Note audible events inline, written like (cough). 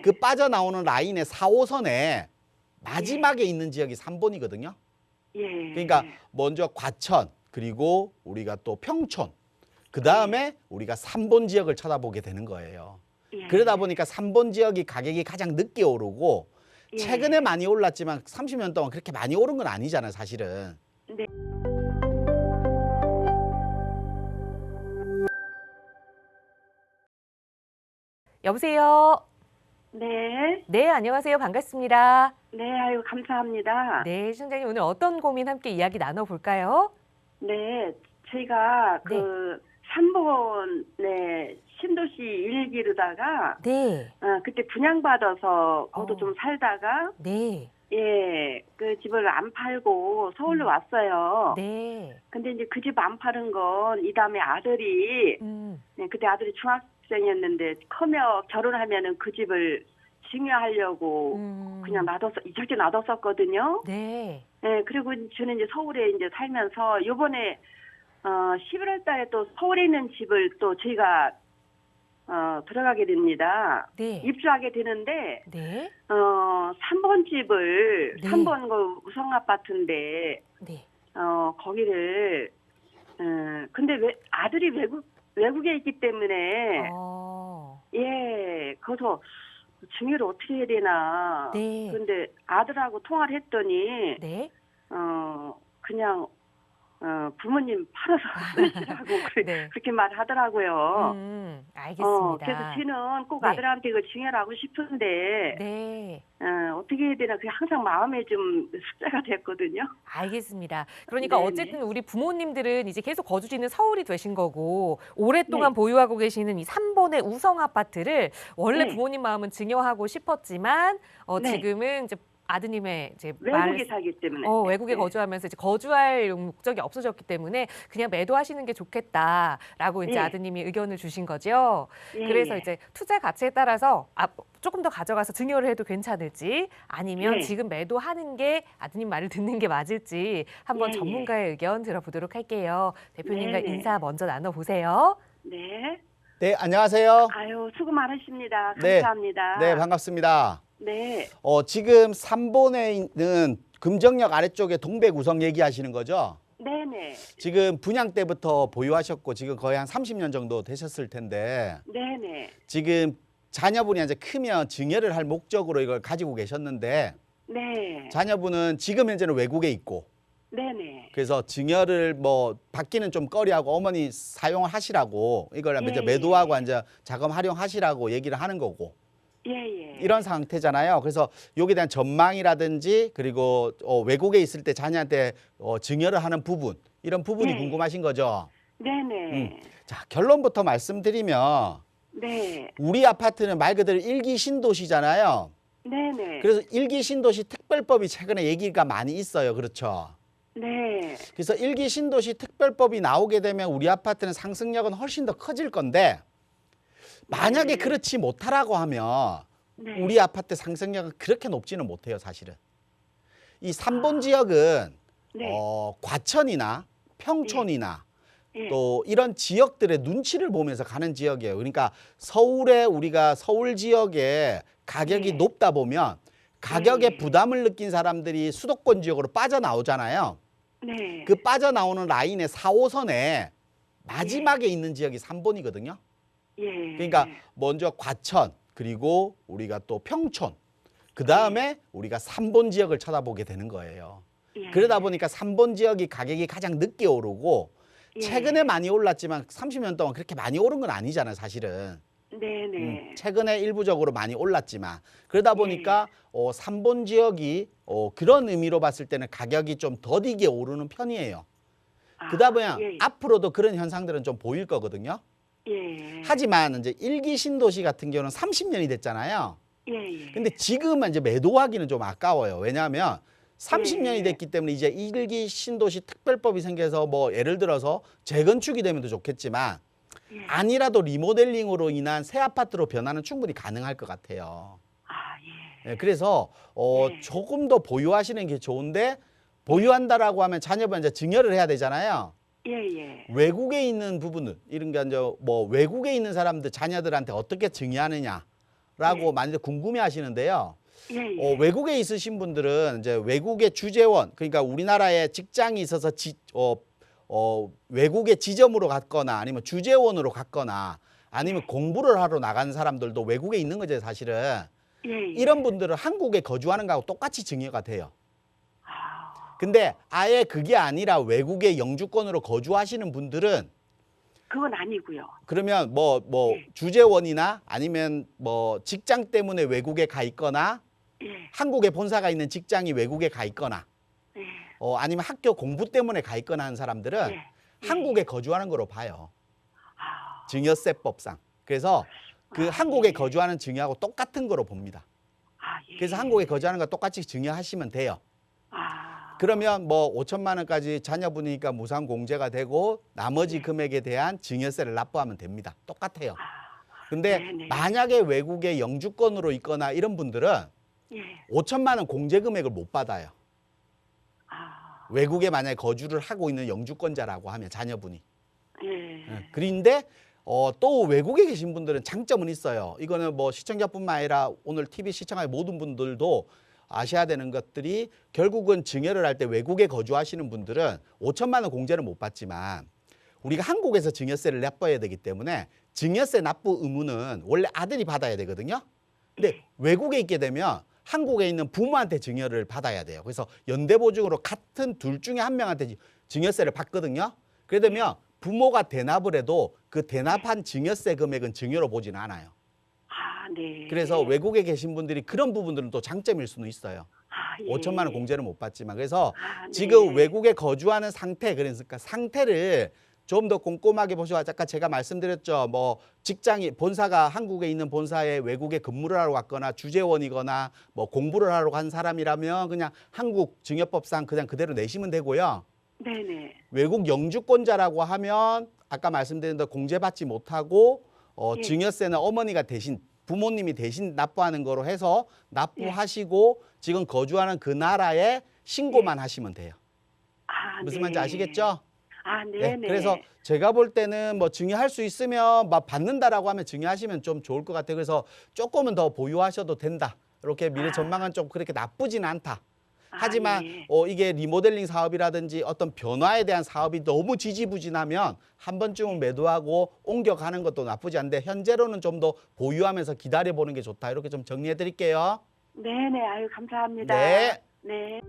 예. 그 빠져나오는 라인의 4, 5선에 마지막에 있는 지역이 3번이거든요. 예. 그러니까 먼저 과천 그리고 우리가 또 평촌 그 다음에 우리가 3번 지역을 쳐다보게 되는 거예요. 예. 그러다 보니까 3번 지역이 가격이 가장 늦게 오르고 예. 최근에 많이 올랐지만 30년 동안 그렇게 많이 오른 건 아니잖아요, 사실은. 네. 여보세요. 네. 네, 안녕하세요. 반갑습니다. 네, 아유 감사합니다. 네, 시청자님 오늘 어떤 고민 함께 이야기 나눠볼까요? 네, 네. 그 3번에 신도시 일기르다가 네, 어, 그때 분양받아서 거도 어. 좀 살다가 네, 예, 그 집을 안 팔고 서울로 왔어요. 네. 근데 이제 그 집 안 파는 건 이 다음에 아들이 음, 네, 그때 아들이 중학 생이었는데 커며 결혼하면은 그 집을 증여하려고 음. 그냥 놔뒀어 이절제 놔뒀었거든요. 네, 네, 그리고 저는 이제 서울에 이제 살면서 요번에 어 11월 달에 또 서울에 있는 집을 또 저희가 어 들어가게 됩니다. 네, 입주하게 되는데 네, 어 3번 집을 네. 3번 그 우성 아파트인데 네. 어 거기를 어 근데 왜 아들이 외국 외국에 있기 때문에. 어, 예 거기서 증여를 어떻게 해야 되나. 네, 근데 아들하고 통화를 했더니 네, 어 그냥 어 부모님 팔아서 쓰시라고 (laughs) 그- 네. 그렇게 말하더라고요. 음, 어 알겠습니다. 그래서 저는 꼭 네. 아들한테 이거 증여하고 싶은데 네, 어, 어떻게 해야 되나 그게 항상 마음에 좀 숙제가 됐거든요. 알겠습니다. 그러니까 네네. 어쨌든 우리 부모님들은 이제 계속 거주지는 서울이 되신 거고 오랫동안 네. 보유하고 계시는 이 3번의 우성 아파트를 원래 네. 부모님 마음은 증여하고 싶었지만 어, 네. 지금은 이제 아드님의 이제 외국에 말- 살기 때문에. 어, 외국에 네. 거주하면서 이제 거주할 목적이 없어졌기 때문에 그냥 매도하시는 게 좋겠다라고 이제 예. 아드님이 의견을 주신 거죠. 예, 그래서 예. 이제 투자 가치에 따라서 아, 조금 더 가져가서 증여를 해도 괜찮을지 아니면 예. 지금 매도하는 게 아드님 말을 듣는 게 맞을지 한번 예, 예. 전문가의 의견 들어보도록 할게요. 대표님과 네, 네. 인사 먼저 나눠보세요. 네. 네, 안녕하세요. 아유 수고 많으십니다. 네. 감사합니다. 네, 반갑습니다. 네. 어, 지금 3번에 있는 금정역 아래쪽에 동백우성 얘기하시는 거죠? 네네. 지금 분양 때부터 보유하셨고 지금 거의 한 30년 정도 되셨을 텐데 네네. 지금 자녀분이 이제 크면 증여를 할 목적으로 이걸 가지고 계셨는데 네. 자녀분은 지금 현재는 외국에 있고 네네. 그래서 증여를 뭐 받기는 좀 꺼려하고 어머니 사용을 하시라고 이걸 예, 이제 예. 매도하고 이제 자금 활용하시라고 얘기를 하는 거고 예 예. 이런 상태잖아요. 그래서 여기에 대한 전망이라든지 그리고 어, 외국에 있을 때 자녀한테 어, 증여를 하는 부분 이런 부분이 네. 궁금하신 거죠. 네네. 자 결론부터 말씀드리면 네. 우리 아파트는 말 그대로 일기 신도시잖아요. 네네. 그래서 일기 신도시 특별법이 최근에 얘기가 많이 있어요. 그렇죠. 네. 그래서 일기 신도시 특별법이 나오게 되면 우리 아파트는 상승력은 훨씬 더 커질 건데 만약에 네. 그렇지 못하라고 하면 네. 우리 아파트 상승력은 그렇게 높지는 못해요, 사실은. 이 3번 지역은 아. 네. 어, 과천이나 평촌이나 예. 또 이런 지역들의 눈치를 보면서 가는 지역이에요. 그러니까 서울에 우리가 서울 지역에 가격이 네. 높다 보면 가격에 네. 부담을 느낀 사람들이 수도권 지역으로 빠져나오잖아요. 네. 그 빠져나오는 라인의 4, 5선에 마지막에 있는 지역이 3번이거든요. 예. 그러니까 먼저 과천 그리고 우리가 또 평촌 그 다음에 우리가 3번 지역을 쳐다보게 되는 거예요. 예. 그러다 보니까 3번 지역이 가격이 가장 늦게 오르고 예. 최근에 많이 올랐지만 30년 동안 그렇게 많이 오른 건 아니잖아요, 사실은. 네네. 음, 최근에 일부적으로 많이 올랐지만 그러다 보니까 어, 3번 지역이 어, 그런 의미로 봤을 때는 가격이 좀 더디게 오르는 편이에요. 아, 그러다 보면 예. 앞으로도 그런 현상들은 좀 보일 거거든요. 예. 하지만 이제 일기 신도시 같은 경우는 30년이 됐잖아요. 예. 예. 근데 지금은 이제 매도하기는 좀 아까워요. 왜냐하면 30년이 예. 됐기 때문에 이제 일기 신도시 특별법이 생겨서 뭐 예를 들어서 재건축이 되면 더 좋겠지만 예. 아니라도 리모델링으로 인한 새 아파트로 변화는 충분히 가능할 것 같아요. 아 예. 예, 그래서 어, 네. 조금 더 보유하시는 게 좋은데 보유한다라고 하면 자녀분 이제 증여를 해야 되잖아요. 예. 예. 외국에 있는 부분은 이런 게 이제 뭐 외국에 있는 사람들 자녀들한테 어떻게 증여하느냐를 라고 많이들 궁금해 하시는데요. 예, 예. 어, 외국에 있으신 분들은 이제 외국의 주재원, 그러니까 우리나라에 직장이 있어서 지, 어, 어, 외국의 지점으로 갔거나 아니면 주재원으로 갔거나 아니면 공부를 하러 나간 사람들도 외국에 있는 거죠, 사실은. 예, 예. 이런 분들은 한국에 거주하는 거하고 똑같이 증여가 돼요. 아, 근데 아예 그게 아니라 외국의 영주권으로 거주하시는 분들은 그건 아니고요. 그러면 뭐뭐 예. 주재원이나 아니면 뭐 직장 때문에 외국에 가 있거나 예, 한국에 본사가 있는 직장이 외국에 가 있거나 예. 어 아니면 학교 공부 때문에 가 있거나 하는 사람들은 예. 한국에 거주하는 거로 봐요. 아, 증여세법상. 그래서 그 아, 한국에 예. 거주하는 증여하고 똑같은 거로 봅니다. 아, 예. 그래서 한국에 거주하는 거 똑같이 증여하시면 돼요. 아, 그러면 뭐 5천만 원까지 자녀분이니까 무상 공제가 되고 나머지 네. 금액에 대한 증여세를 납부하면 됩니다. 똑같아요. 아, 근데 네네. 만약에 외국에 영주권으로 있거나 이런 분들은 예. 5천만 원 공제 금액을 못 받아요. 아, 외국에 만약에 거주를 하고 있는 영주권자라고 하면 자녀분이. 예. 예. 그런데 어, 또 외국에 계신 분들은 장점은 있어요. 이거는 뭐 시청자뿐만 아니라 오늘 TV 시청할 모든 분들도 아셔야 되는 것들이 결국은 증여를 할 때 외국에 거주하시는 분들은 5천만 원 공제를 못 받지만 우리가 한국에서 증여세를 납부해야 되기 때문에 증여세 납부 의무는 원래 아들이 받아야 되거든요. 근데 외국에 있게 되면 한국에 있는 부모한테 증여를 받아야 돼요. 그래서 연대보증으로 같은 둘 중에 한 명한테 증여세를 받거든요. 그래 되면 부모가 대납을 해도 그 대납한 증여세 금액은 증여로 보지는 않아요. 아, 네. 그래서 외국에 계신 분들이 그런 부분들은 또 장점일 수는 있어요. 아, 예. 5천만 원 공제를 못 받지만 그래서 아, 네. 지금 외국에 거주하는 상태 그러니까 상태를 좀 더 꼼꼼하게 보시고 아까 제가 말씀드렸죠. 뭐 직장이 본사가 한국에 있는 본사에 외국에 근무를 하러 갔거나 주재원이거나 뭐 공부를 하러 간 사람이라면 그냥 한국 증여법상 그냥 그대로 내시면 되고요. 네네. 외국 영주권자라고 하면 아까 말씀드린 대로 공제받지 못하고 어, 예. 증여세는 어머니가 대신 부모님이 대신 납부하는 거로 해서 납부하시고 지금 거주하는 그 나라에 신고만 하시면 돼요. 아, 무슨 네. 말인지 아시겠죠? 아, 네. 네네. 그래서 제가 볼 때는 뭐 증여할 수 있으면 막 받는다라고 하면 증여하시면 좀 좋을 것 같아요. 그래서 조금은 더 보유하셔도 된다. 이렇게 미래 아. 전망은 좀 그렇게 나쁘진 않다. 아, 하지만 예. 어, 이게 리모델링 사업이라든지 어떤 변화에 대한 사업이 너무 지지부진하면 한 번쯤은 매도하고 옮겨가는 것도 나쁘지 않은데 현재로는 좀 더 보유하면서 기다려보는 게 좋다. 이렇게 좀 정리해 드릴게요. 네네. 아유, 감사합니다. 네. 네.